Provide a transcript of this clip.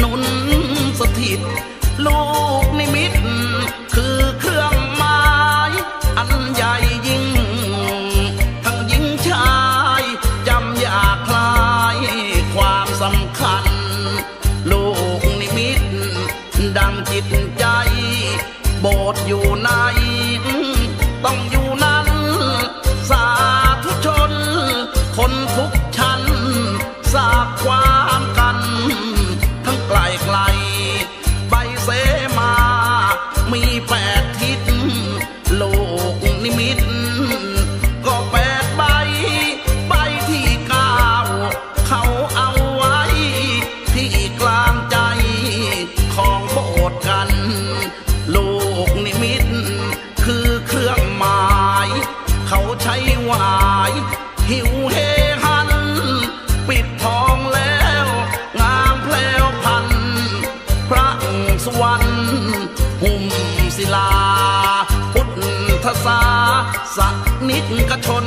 นุนสถิต ลูกนิมิต คือเครื่องหมายอันใหญ่ยิ่ง ทั้งหญิงชายจำอยากคลายความสำคัญ ลูกนิมิต ดังจิตใจ โบสถ์อยู่ใน สวรรค์หุ่มศิลา พุทธศาสนิกชน